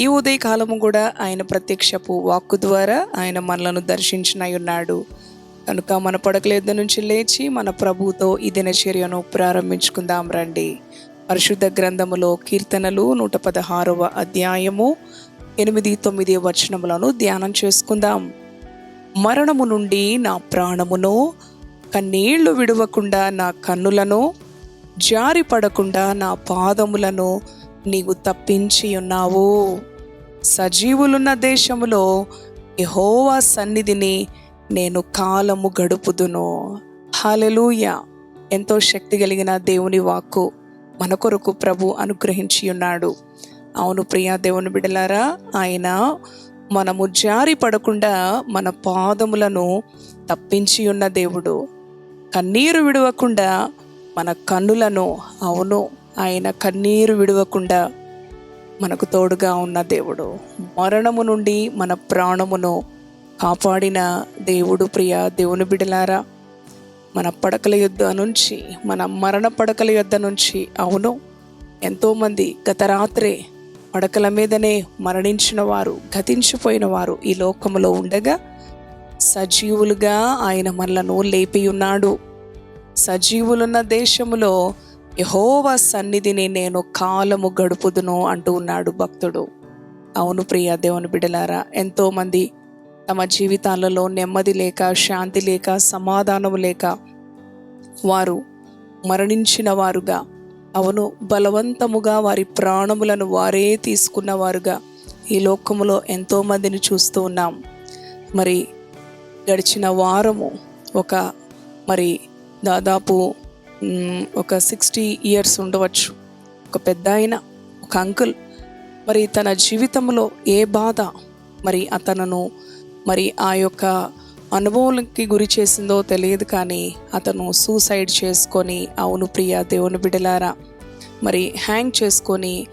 ఈ ఉదయకాలము కూడా ఆయన ప్రత్యక్షపు వాక్కు ద్వారా ఆయన మనలను దర్శించినై ఉన్నాడు. కనుక మన పడకలేద్ద నుంచి లేచి మన ప్రభువుతో ఈ దినచర్యను ప్రారంభించుకుందాం రండి. పరిశుద్ధ గ్రంథములో కీర్తనలు నూట పదహారవ అధ్యాయము ఎనిమిది తొమ్మిది వచనములను ధ్యానం చేసుకుందాం. మరణము నుండి నా ప్రాణమును కన్నీళ్ళు విడవకుండా నా కన్నులను జారి పడకుండా నా పాదములను నీవు తప్పించి ఉన్నావు. సజీవులున్న దేశములో యహోవా సన్నిధిని నేను కాలము గడుపుదును. హాలెలూయ ఎంతో శక్తి కలిగిన దేవుని వాక్కు మన కొరకు ప్రభు అనుగ్రహించి ఉన్నాడు. అవును ప్రియా దేవుని బిడలారా ఆయన మనము జారి పడకుండా మన పాదములను తప్పించి ఉన్న దేవుడు. కన్నీరు విడవకుండా మన కన్నులను అవును ఆయన కన్నీరు విడవకుండా మనకు తోడుగా ఉన్న దేవుడు. మరణము నుండి మన ప్రాణమును కాపాడిన దేవుడు ప్రియ దేవుని బిడలారా మన పడకల యుద్ధ నుంచి మన మరణ పడకల యుద్ధ నుంచి అవును ఎంతోమంది గత రాత్రే పడకల మీదనే మరణించిన వారు గతించిపోయిన వారు ఈ లోకములో ఉండగా సజీవులుగా ఆయన మనలను లేపి ఉన్నాడు. సజీవులున్న దేశములో యహోవ సన్నిధిని నేను కాలము గడుపుదును అంటూ ఉన్నాడు భక్తుడు. అవును ప్రియ దేవుని బిడలారా ఎంతోమంది తమ జీవితాలలో నెమ్మది లేక శాంతి లేక సమాధానము లేక వారు మరణించిన వారుగా అవును బలవంతముగా వారి ప్రాణములను వారే తీసుకున్నవారుగా ఈ లోకములో ఎంతోమందిని చూస్తూ ఉన్నాం. మరి గడిచిన వారము ఒక మరి దాదాపు ఒక సిక్స్టీ ఇయర్స్ ఉండవచ్చు. ఒక పెద్ద ఆయన ఒక అంకుల్. మరి తన జీవితంలో ఏ బాధ మరి అతను మరి ఆ యొక్క అనుభవాలకి గురి చేసిందో తెలియదు కానీ అతను సూసైడ్ చేసుకొని అవును ప్రియ దేవుని బిడలారా మరి హ్యాంగ్ చేసుకొని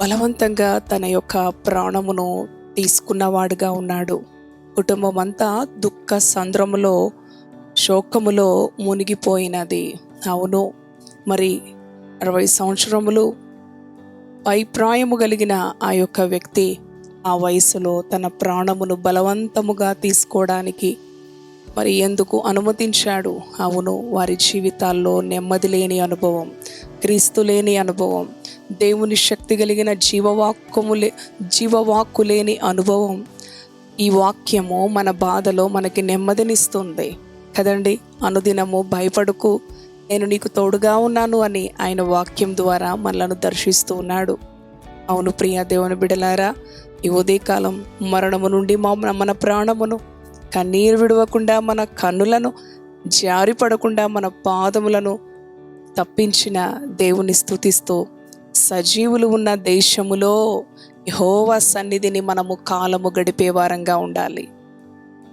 బలవంతంగా తన యొక్క ప్రాణమును తీసుకున్నవాడుగా ఉన్నాడు. కుటుంబం అంతా దుఃఖ సంద్రములో శోకములో మునిగిపోయినది. అవును మరి అరవై సంవత్సరములు పైప్రాయము కలిగిన ఆ యొక్క వ్యక్తి ఆ వయసులో తన ప్రాణమును బలవంతముగా తీసుకోవడానికి మరి ఎందుకు అనుమతించాడు? అవును వారి జీవితాల్లో నెమ్మది లేని అనుభవం క్రీస్తు లేని అనుభవం దేవుని శక్తి కలిగిన జీవవాక్యము లే జీవవాక్కు లేని అనుభవం. ఈ వాక్యము మన బాధలో మనకి నెమ్మదినిస్తుంది. కదండి? అనుదినము భయపడుకు నేను నీకు తోడుగా ఉన్నాను అని ఆయన వాక్యం ద్వారా మనలను దర్శిస్తూ ఉన్నాడు. అవును ప్రియ దేవుని బిడలారా ఈ ఉదయకాలం మరణము నుండి మా మన ప్రాణమును కన్నీరు విడవకుండా మన కన్నులను జారిపడకుండా మన పాదములను తప్పించిన దేవుని స్థుతిస్తూ సజీవులు ఉన్న దేశములో యహోవా సన్నిధిని మనము కాలము గడిపే వారంగా ఉండాలి.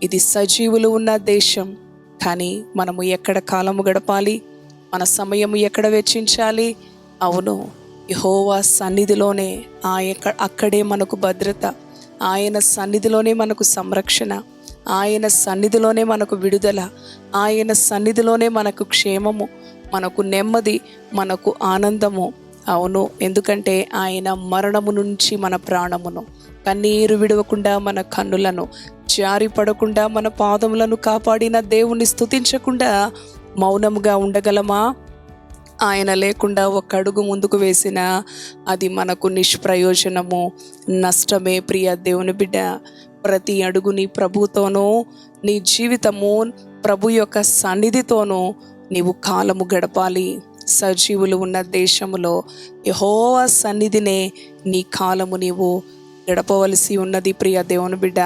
ఇది సజీవులు ఉన్న దేశం కానీ మనము ఎక్కడ కాలము గడపాలి? మన సమయము ఎక్కడ వెచ్చించాలి? అవును యహోవా సన్నిధిలోనే ఆ అక్కడే మనకు భద్రత. ఆయన సన్నిధిలోనే మనకు సంరక్షణ. ఆయన సన్నిధిలోనే మనకు విడుదల. ఆయన సన్నిధిలోనే మనకు క్షేమము. మనకు నెమ్మది మనకు ఆనందము. అవును ఎందుకంటే ఆయన మరణము నుంచి మన ప్రాణమును కన్నీరు విడవకుండా మన కన్నులను జారి పడకుండా మన పాదములను కాపాడిన దేవుణ్ణి స్తుతించకుండా మౌనముగా ఉండగలమా? ఆయన లేకుండా ఒక అడుగు ముందుకు వేసినా అది మనకు నిష్ప్రయోజనము. నష్టమే ప్రియ దేవుని బిడ్డ. ప్రతి అడుగు నీ ప్రభుతోనూ నీ జీవితము ప్రభు యొక్క సన్నిధితోనూ నీవు కాలము గడపాలి. సజీవులు ఉన్న దేశములో యహోవా సన్నిధినే నీ కాలము నీవు గడపవలసి ఉన్నది ప్రియ దేవుని బిడ్డ.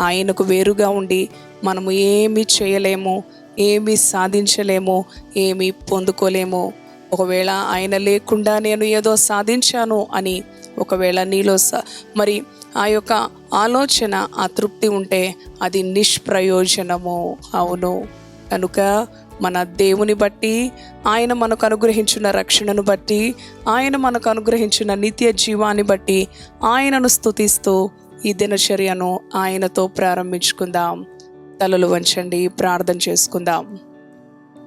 ఆయనకు వేరుగా ఉండి మనము ఏమీ చేయలేము. ఏమీ సాధించలేము ఏమీ పొందుకోలేము. ఒకవేళ ఆయన లేకుండా నేను ఏదో సాధించాను అని ఒకవేళ నీలో స మరి ఆ యొక్క ఆలోచన ఆ తృప్తి ఉంటే అది నిష్ప్రయోజనము. అవును. కనుక మన దేవుని బట్టి ఆయన మనకు అనుగ్రహించిన రక్షణను బట్టి ఆయన మనకు అనుగ్రహించిన నిత్య జీవాన్ని బట్టి ఆయనను స్తుతిస్తూ ఈ దినచర్యను ఆయనతో ప్రారంభించుకుందాం. తలలు వంచండి ప్రార్థన చేసుకుందాం.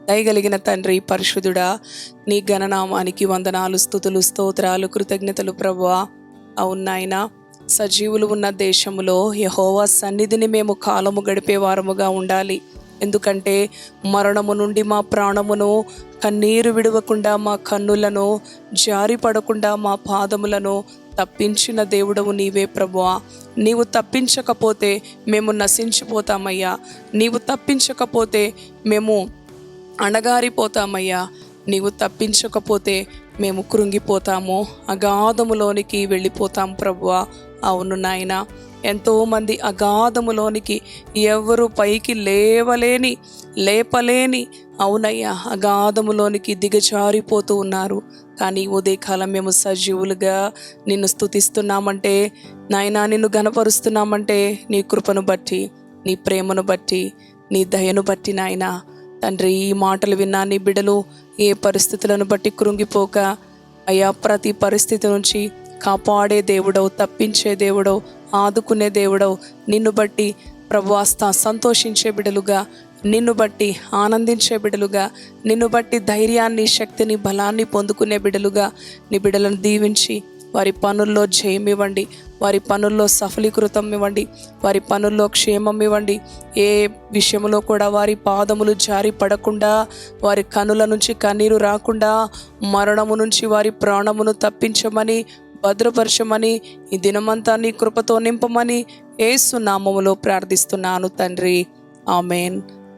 దయగలిగిన తండ్రి పరిశుద్ధుడా నీ గణనామానికి వందనాలు స్థుతులు స్తోత్రాలు కృతజ్ఞతలు ప్రభువా. అవునాయన సజీవులు ఉన్న దేశములో యహోవా సన్నిధిని మేము కాలము గడిపే వారముగా ఉండాలి. ఎందుకంటే మరణము నుండి మా ప్రాణమును కన్నీరు విడవకుండా మా కన్నులను జారి పడకుండా మా పాదములను తప్పించిన దేవుడవు నీవే ప్రభువా. నీవు తప్పించకపోతే మేము నశించిపోతామయ్యా. నీవు తప్పించకపోతే మేము అణగారిపోతామయ్యా. నీవు తప్పించకపోతే మేము కృంగిపోతాము. అగాధములోనికి వెళ్ళిపోతాం ప్రభువా. అవును నాయన ఎంతోమంది అగాధములోనికి ఎవరు పైకి లేవలేని లేపలేని అవునయ్యా అగాధములోనికి దిగజారిపోతూ ఉన్నారు. కానీ ఉదయకాలం మేము సజీవులుగా నిన్ను స్తుతిస్తున్నామంటే నాయనా నిన్ను గనపరుస్తున్నామంటే నీ కృపను బట్టి నీ ప్రేమను బట్టి నీ దయను బట్టి నాయనా. తండ్రి ఈ మాటలు విన్నా నీ బిడలు ఏ పరిస్థితులను బట్టి కృంగిపోక అయ్యా ప్రతి పరిస్థితి నుంచి కాపాడే దేవుడవు తప్పించే దేవుడవు ఆదుకునే దేవుడవు నిన్ను బట్టి ప్రభువాస్త సంతోషించే బిడలుగా నిన్ను బట్టి ఆనందించే బిడలుగా నిన్ను బట్టి ధైర్యాన్ని శక్తిని బలాన్ని పొందుకునే బిడలుగా నీ బిడలను దీవించి వారి పనుల్లో జయం ఇవ్వండి వారి పనుల్లో సఫలీకృతం ఇవ్వండి. వారి పనుల్లో క్షేమం ఇవ్వండి. ఏ విషయంలో కూడా వారి పాదములు జారి పడకుండా వారి కనుల నుంచి కన్నీరు రాకుండా మరణము నుంచి వారి ప్రాణమును తప్పించమని భద్రపరచమని ఈ దినమంతా నీ కృపతో నింపమని ఏసునామములో ప్రార్థిస్తున్నాను తండ్రి. Amen.